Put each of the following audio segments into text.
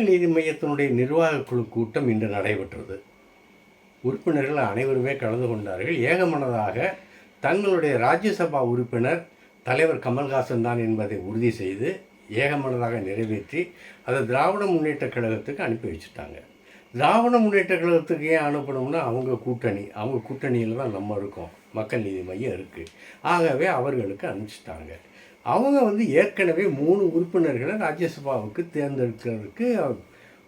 மக்கள் நீதி மையத்தினுடைய நிர்வாக குழு கூட்டம் இன்று நடைபெற்றது. உறுப்பினர்கள் அனைவருமே கலந்து கொண்டார்கள். ஏகமனதாக தங்களுடைய ராஜ்யசபா உறுப்பினர் தலைவர் கமல்ஹாசன் தான் என்பதை உறுதி செய்து ஏகமனதாக நிறைவேற்றி அதை திராவிட முன்னேற்ற கழகத்துக்கு அனுப்பி வச்சுட்டாங்க. திராவிட முன்னேற்ற கழகத்துக்கு ஏன் அனுப்பணும்னா அவங்க கூட்டணி அவங்க கூட்டணியில் தான் நம்ம இருக்கோம். மக்கள் நீதி மையம் இருக்குது ஆகவே அவர்களுக்கு அனுப்பிச்சிட்டாங்க. அவங்க வந்து ஏற்கனவே மூணு உறுப்பினர்களை ராஜ்யசபாவுக்கு தேர்ந்தெடுக்கிறதுக்கு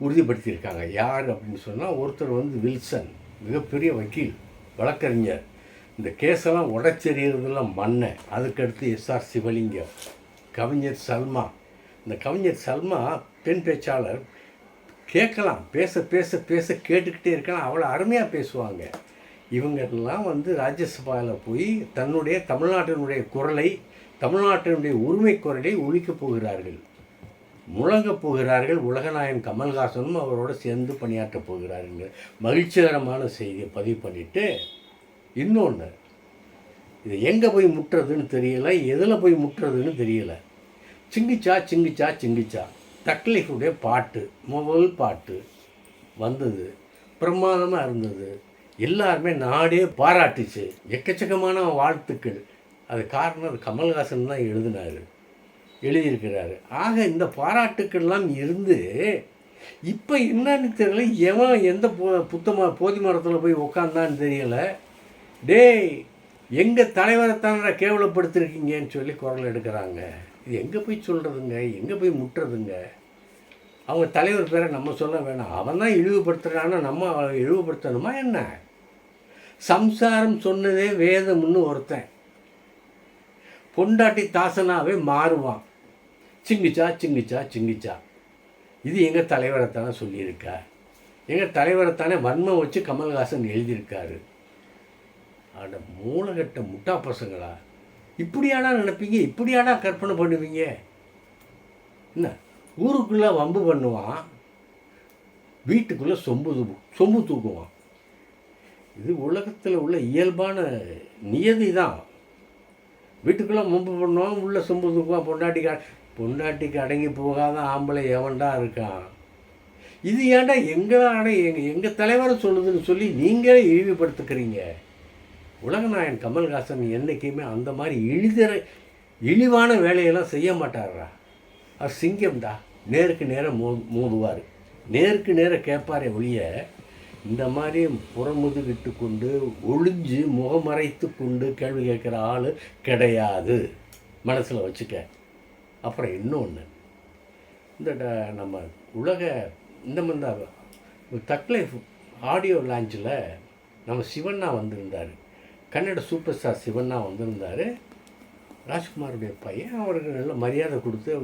உறுதிப்படுத்தியிருக்காங்க. யார் அப்படின்னு சொன்னால் ஒருத்தர் வந்து வில்சன் மிகப்பெரிய வக்கீல் வழக்கறிஞர். இந்த கேஸெல்லாம் உடச்செறியறதெல்லாம் மண்ணை அதுக்கடுத்து எஸ்ஆர் சிவலிங்கம் கவிஞர் சல்மா. இந்த கவிஞர் சல்மா பெண் பேச்சாளர் கேட்கலாம் பேச பேச பேச கேட்டுக்கிட்டே இருக்கலாம் அவ்வளோ அருமையாக பேசுவாங்க. இவங்கெல்லாம் வந்து ராஜ்யசபாவில் போய் தன்னுடைய தமிழ்நாட்டினுடைய குரலை தமிழ்நாட்டினுடைய உரிமை குரலை ஒழிக்கப் போகிறார்கள். முழங்கப் போகிறார்கள். உலகநாயகன் கமல்ஹாசனும் அவரோட சேர்ந்து பணியாற்றப் போகிறார்கள். மகிழ்ச்சிகரமான செய்தியை பதிவு பண்ணிவிட்டு இன்னொன்று இது எங்கே போய் முட்டுறதுன்னு தெரியலை எதில் போய் முட்டுறதுன்னு தெரியலை. சிங்கிச்சா சிங்கிச்சா சிங்கிச்சா. தக்லீஃபுடைய பாட்டு முதல் பாட்டு வந்தது பிரமாதமாக இருந்தது. எல்லாருமே நாடே பாராட்டுச்சு. எக்கச்சக்கமான வாழ்த்துக்கள். அது காரணம் அது கமல்ஹாசன் தான் எழுதினார் எழுதியிருக்கிறாரு. ஆக இந்த பாராட்டுக்கள்லாம் இருந்து இப்போ என்னன்னு தெரியல எவன் எந்த பு போதி மரத்தில் போய் உக்காந்தான்னு தெரியல. டேய் எங்கள் தலைவரைத்தான கேவலப்படுத்திருக்கீங்கன்னு சொல்லி குரல் எடுக்கிறாங்க. இது எங்கே போய் சொல்கிறதுங்க எங்கே போய் முட்டுறதுங்க? அவங்க தலைவர் பேரை நம்ம சொல்ல வேணாம். அவன் தான் இழிவுபடுத்துகிறான்னா நம்ம இழிவுபடுத்தணுமா என்ன? சம்சாரம் சொன்னதே வேதம்னு ஒருத்தன். பொண்டாட்டி தாசனாவே மாறுவான். சிங்கிச்சா சிங்கிச்சா சிங்கிச்சா. இது எங்கள் தலைவரைத்தானே சொல்லியிருக்கா எங்கள் தலைவரைத்தானே வன்மம் வச்சு கமல்ஹாசன் எழுதியிருக்காரு. அட மூலகட்ட முட்டா பசங்களா? இப்படியாடா நினைப்பீங்க? இப்படியாடா கற்பனை பண்ணுவீங்க? என்ன? ஊருக்குள்ளே வம்பு பண்ணுவான். வீட்டுக்குள்ளே சொம்பு சொம்பு தூக்குவான். இது உலகத்தில் உள்ள இயல்பான நியதி தான் வீட்டுக்குள்ளே மும்பு பண்ணுவான் உள்ளே சொம்பு தூக்குவான் பொண்டாட்டிக்கு அ- பொண்டாட்டிக்கு அடங்கி போகாத ஆம்பளை எவன்டா இருக்கான்? இது ஏன்டா எங்களான எங்கள் எங்கள் தலைவரை சொல்லுதுன்னு சொல்லி நீங்களே இழிவுபடுத்துக்கிறீங்க? உலகநாயன் கமல்ஹாசன் என்றைக்குமே அந்த மாதிரி இழிதர இழிவான வேலையெல்லாம் செய்ய மாட்டாரா அவர் சிங்கம்டா நேருக்கு நேராக மோ மோதுவார். நேருக்கு நேராக கேட்பாரே ஒழிய இந்த மாதிரி புறமுதுகிட்டு கொண்டு ஒளிஞ்சு முகமறைத்து கொண்டு கேள்வி கேட்குற ஆள் கிடையாது. மனசில் வச்சுக்க. அப்புறம் இன்னொன்று இந்த நம்ம உலக இந்த மாதிரி தக்லை ஆடியோ லான்ச்சில் நம்ம சிவண்ணா வந்திருந்தார். கன்னட சூப்பர் ஸ்டார் சிவண்ணா வந்திருந்தார். ராஜ்குமாருடைய பையன் அவருக்கு நல்ல மரியாதை கொடுத்து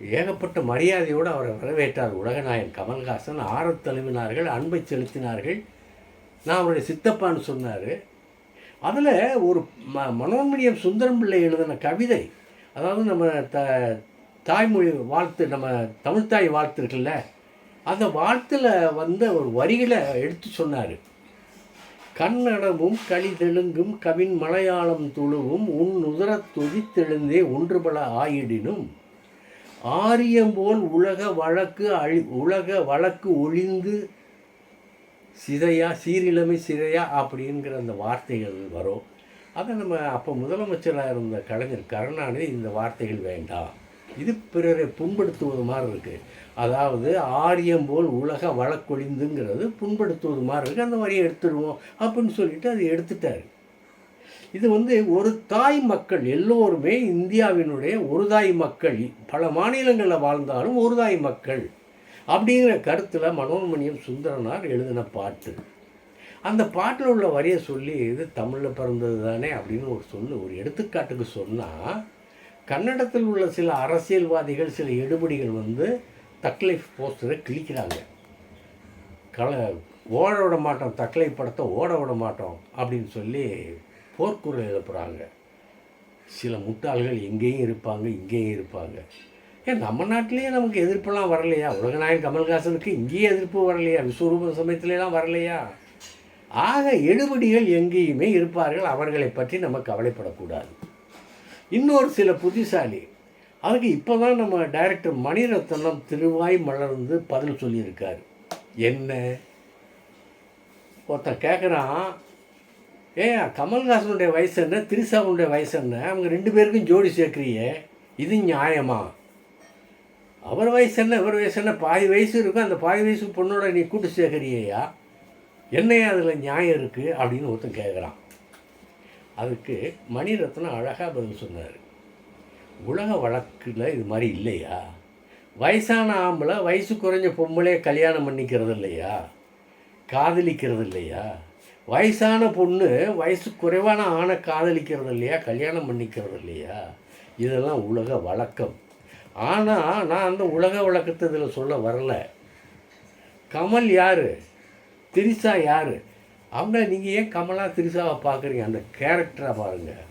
ஏகப்பட்ட மரியாதையோடு அவரை வரவேற்றார் உலகநாயகன் கமல்ஹாசன். ஆரத் தழுவினார்கள் அன்பை செலுத்தினார்கள். நான் அவருடைய சித்தப்பான்னு சொன்னார். அதில் ஒரு ம மனோன்மணியம் சுந்தரம் பிள்ளை எழுதின கவிதை அதாவது நம்ம த தாய்மொழி வாழ்த்து நம்ம தமிழ்த்தாய் வாழ்த்து இருக்குல்ல அந்த வாழ்த்தில் வந்த ஒரு வரிகளை எடுத்து சொன்னார். கன்னடமும் களி தெலுங்கும் கவின் மலையாளம் துழுவும் உன் உதரத் துதித்தெழுந்தே ஒன்றுபல ஆயிடினும் ஆரியம் போல் உலக வழக்கு அழி உலக வழக்கு ஒளிந்து சிதையா சீரிழமை சிதையா அப்படிங்கிற அந்த வார்த்தைகள் வரும். அதை நம்ம அப்போ முதலமைச்சராக இருந்த கலைஞர் கருணாநிதி இந்த வார்த்தைகள் வேண்டாம். இது பிறரை புண்படுத்துவது மாதிரி இருக்குது அதாவது ஆரியம் போல் உலக வழக்கொழிந்துங்கிறது புண்படுத்துவது மாதிரி இருக்குது அந்த வரியை எடுத்துடுவோம் அப்படின்னு சொல்லிட்டு அதை எடுத்துட்டார். இது வந்து ஒரு தாய் மக்கள் எல்லோருமே இந்தியாவினுடைய ஒரு தாய் மக்கள் பல மாநிலங்களில் வாழ்ந்தாலும் ஒரு தாய் மக்கள் அப்படிங்கிற கருத்தில் மனோன்மணியம் சுந்தரனார் எழுதின பாட்டு. அந்த பாட்டில் உள்ள வரியை சொல்லி இது தமிழில் பிறந்தது தானே அப்படின்னு ஒரு சொல்லு ஒரு எடுத்துக்காட்டுக்கு சொன்னால் கன்னடத்தில் உள்ள சில அரசியல்வாதிகள் சில எடுபடிகள் வந்து தக்லைஃப் போஸ்டரை கிழிக்கிறாங்க. கல ஓட விட மாட்டோம் தக்லை படத்தை ஓட விட மாட்டோம் அப்படின்னு சொல்லி போர்க்குரல் எழுப்புகிறாங்க சில முட்டாள்கள் எங்கேயும் இருப்பாங்க இங்கேயும் இருப்பாங்க. ஏன் நம்ம நாட்டிலேயே நமக்கு எதிர்ப்பெல்லாம் வரலையா? உலகநாயகன் கமல்ஹாசனுக்கு இங்கேயே எதிர்ப்பு வரலையா? விஸ்வரூப சமயத்துலலாம் வரலையா? ஆக எடுபடிகள் எங்கேயுமே இருப்பார்கள் அவர்களை பற்றி நம்ம கவலைப்படக்கூடாது. இன்னொரு சில புத்திசாலி அதுக்கு இப்போ தான் நம்ம டைரக்டர் மணிரத்னம் திருவாய் மலர்ந்து பதில் சொல்லியிருக்கார். என்ன? ஒருத்தன் கேட்குறான் ஏன் கமல்ஹாசனுடைய வயசு என்ன திரிசாவுடைய வயசு என்ன? அவங்க ரெண்டு பேருக்கும் ஜோடி சேர்க்குறியே. இது நியாயமா? அவர் வயசு என்ன இவர் வயசு என்ன? பாதி வயசு இருக்கும் அந்த பாதி வயசு பொண்ணோட நீ கூட்டு சேர்க்குறியா என்னையா அதில் நியாயம் இருக்குது அப்படின்னு ஒருத்தன் கேட்குறான் அதுக்கு மணிரத்னம் அழகாக பதில் சொன்னார். உலக வழக்கில் இது மாதிரி இல்லையா? வயசான ஆம்பளை வயசு குறைஞ்ச பொம்பளை கல்யாணம் பண்ணிக்கிறது இல்லையா? காதலிக்கிறது இல்லையா? வயசான பொண்ணு வயசு குறைவான ஆணை காதலிக்கிறது இல்லையா? கல்யாணம் பண்ணிக்கிறது இல்லையா? இதெல்லாம் உலக வழக்கம். ஆனால் நான் அந்த உலக வழக்கத்தை இதில் சொல்ல வரல. கமல் யார்? திரிசா யார்? அவங்க நீங்கள் ஏன் கமலா திரிசாவை பார்க்குறீங்க அந்த கேரக்டரை பாருங்கள்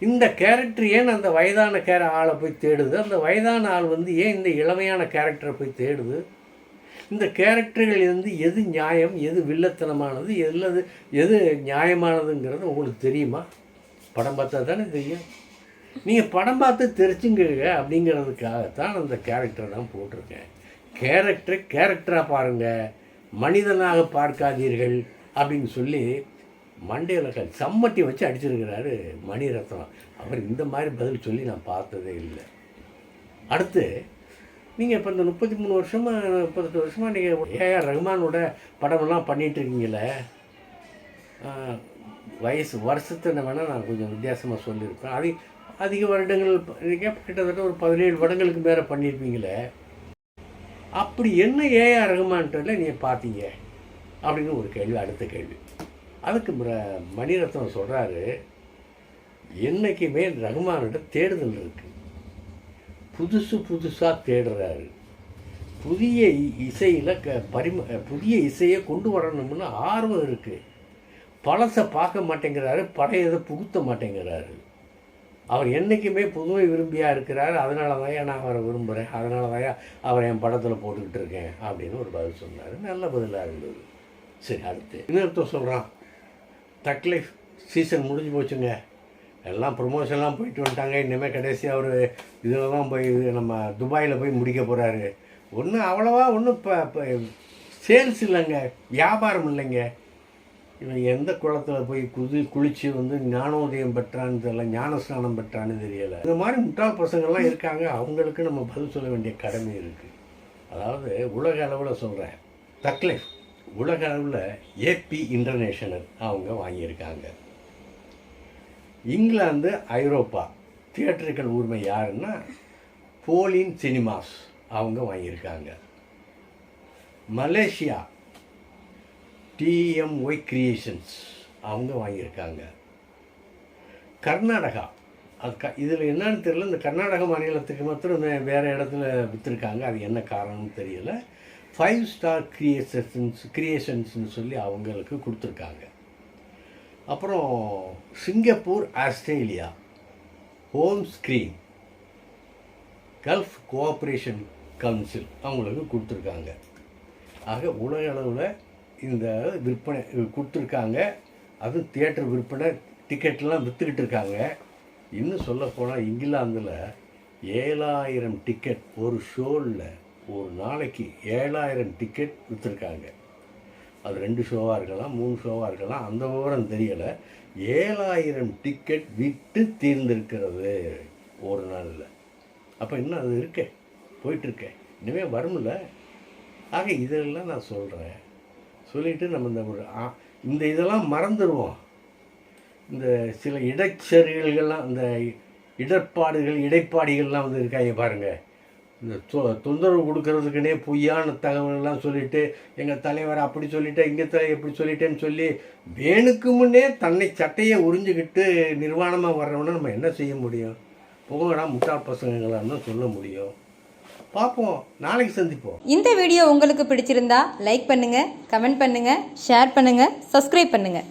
இந்த கேரக்டர் ஏன் அந்த வயதான கேர ஆளை போய் தேடுது? அந்த வயதான ஆள் வந்து ஏன் இந்த இளமையான கேரக்டரை போய் தேடுது? இந்த கேரக்டர்கள் இருந்து எது நியாயம் எது வில்லத்தனமானது எல்லது எது நியாயமானதுங்கிறது உங்களுக்கு தெரியுமா? படம் பார்த்தா தானே தெரியும். நீங்கள் படம் பார்த்து தெரிச்சுங்க அப்படிங்கிறதுக்காகத்தான் அந்த கேரக்டரை தான் போட்டிருக்கேன். கேரக்டர் கேரக்டராக பாருங்கள் மனிதனாக பார்க்காதீர்கள் அப்படின்னு சொல்லி மண்டையில் சம்மட்டி வச்சு அடிச்சிருக்கிறாரு மணிரத்னம். அவர் இந்த மாதிரி பதில் சொல்லி நான் பார்த்ததே இல்லை. அடுத்து நீங்கள் இப்போ இந்த முப்பத்தி மூணு வருஷமாக முப்பத்தெட்டு வருஷமாக நீங்கள் ஏஆர் ரஹ்மானோட படமெல்லாம் பண்ணிகிட்ருக்கீங்களே வயசு வருஷத்தை வேணால் நான் கொஞ்சம் வித்தியாசமாக சொல்லியிருப்பேன். அதிக அதிக வருடங்கள் நீங்கள் கிட்டத்தட்ட ஒரு பதினேழு வருடங்களுக்கு மேலே பண்ணியிருப்பீங்களே அப்படி என்ன ஏஆர் ரஹ்மான்ட்டுல நீங்கள் பார்த்தீங்க அப்படின்னு ஒரு கேள்வி அடுத்த கேள்வி. அதுக்கு மணிரத்னம் சொல்கிறாரு என்றைக்குமே ரகுமானோட தேடுதல் இருக்குது புதுசு புதுசாக தேடுறாரு. புதிய இசையில் க பரிம புதிய இசையை கொண்டு வரணும்னு ஆர்வம் இருக்குது பழசை பார்க்க மாட்டேங்கிறாரு பழையதை புகுத்த மாட்டேங்கிறாரு. அவர் என்றைக்குமே புதுமை விரும்பியாக இருக்கிறார் அதனால தான் நான் அவரை விரும்புகிறேன் அதனால தான் அவரை என் படத்தில் போட்டுக்கிட்டு இருக்கேன் அப்படின்னு ஒரு பதில் சொன்னார். நல்ல பதிலாக இருந்தது. சரி அடுத்து. இன்னொருத்தர் சொல்கிறான் தக்லைஃப் சீசன் முடிஞ்சு போச்சுங்க. எல்லாம் ப்ரொமோஷன்லாம் போயிட்டு வந்துட்டாங்க. இனிமேல் கடைசியாக அவர் இதில் தான் போய் இது நம்ம துபாயில் போய் முடிக்க போகிறாரு ஒன்றும் அவ்வளோவா ஒன்றும் இப்போ சேல்ஸ் இல்லைங்க. வியாபாரம் இல்லைங்க. இவன் எந்த குளத்தில் போய் குதி குளித்து வந்து ஞானோதயம் பெற்றான்னு தெரியல ஞானஸ்நானம் பெற்றான்னு தெரியலை. இந்த மாதிரி முட்டாள் பசங்கள்லாம் இருக்காங்க. அவங்களுக்கு நம்ம பதில் சொல்ல வேண்டிய கடமை இருக்குது அதாவது உலக அளவில் சொல்கிறேன் தக்லைஃப். உலக அளவில் ஏபி இன்டர்நேஷனல் அவங்க வாங்கியிருக்காங்க. இங்கிலாந்து ஐரோப்பா. தியேட்டருக்கள் உரிமை யாருன்னா போலின் சினிமாஸ் அவங்க வாங்கியிருக்காங்க. மலேசியா டிஎம்ஒய் கிரியேஷன்ஸ் அவங்க வாங்கியிருக்காங்க. கர்நாடகா அது க இதில் என்னன்னு தெரியல இந்த கர்நாடக மாநிலத்துக்கு மாத்திரம் வேறு இடத்துல விற்றுருக்காங்க அது என்ன காரணம்னு தெரியல. ஃபைவ் ஸ்டார் கிரியேஷன்ஸ் கிரியேஷன்ஸ்னு சொல்லி அவங்களுக்கு கொடுத்துருக்காங்க. அப்புறம் Singapore Australia. Home screen gulf cooperation council அவங்களுக்கு கொடுத்துருக்காங்க. ஆக உலக அளவில் இந்த விற்பனை கொடுத்துருக்காங்க. அதுவும் தியேட்டர் விற்பனை டிக்கெட்லாம் விற்றுக்கிட்டு இருக்காங்க. இன்னும் சொல்லப்போனால் இங்கிலாந்தில் ஏழாயிரம் டிக்கெட் ஒரு ஷோவில் ஒரு நாளைக்கு ஏழாயிரம் டிக்கெட் விற்றுருக்காங்க அது ரெண்டு ஷோவாக இருக்கலாம் மூணு ஷோவாக இருக்கலாம் அந்த விவரம் தெரியலை. ஏழாயிரம் டிக்கெட் விட்டு தீர்ந்திருக்கிறது ஒரு நாளில். அப்போ இன்னும் அது இருக்கே போயிட்டுருக்கேன் இனிமேல் வரும்ல? ஆக இதெல்லாம் நான் சொல்கிறேன் சொல்லிட்டு நம்ம இந்த ஒரு இந்த இதெல்லாம் மறந்துடுவோம் இந்த சில இடைச்செருகல்கள்லாம் இந்த இடர்பாடுகள் இடைப்பாடிகள்லாம் வந்து இருக்காங்க பாருங்கள் இந்த தொ- தொந்தரவு கொடுக்கறதுக்குன்னே பொய்யான தகவல்கள்லாம் சொல்லிட்டு எங்கள் தலைவர் அப்படி சொல்லிட்டேன் இங்கே தலைவர் எப்படி சொல்லிட்டேன்னு சொல்லி வேணுக்கு முன்னே தன்னை சட்டையை உறிஞ்சிக்கிட்டு நிர்வாணமாக வர்றவனை நம்ம என்ன செய்ய முடியும்? போங்கடா முட்டாள் பசங்களான்னு சொல்ல முடியும். பார்ப்போம் நாளைக்கு சந்திப்போம். இந்த வீடியோ உங்களுக்கு பிடிச்சிருந்தா லைக் பண்ணுங்கள் கமெண்ட் பண்ணுங்கள் ஷேர் பண்ணுங்கள் சப்ஸ்கிரைப் பண்ணுங்கள்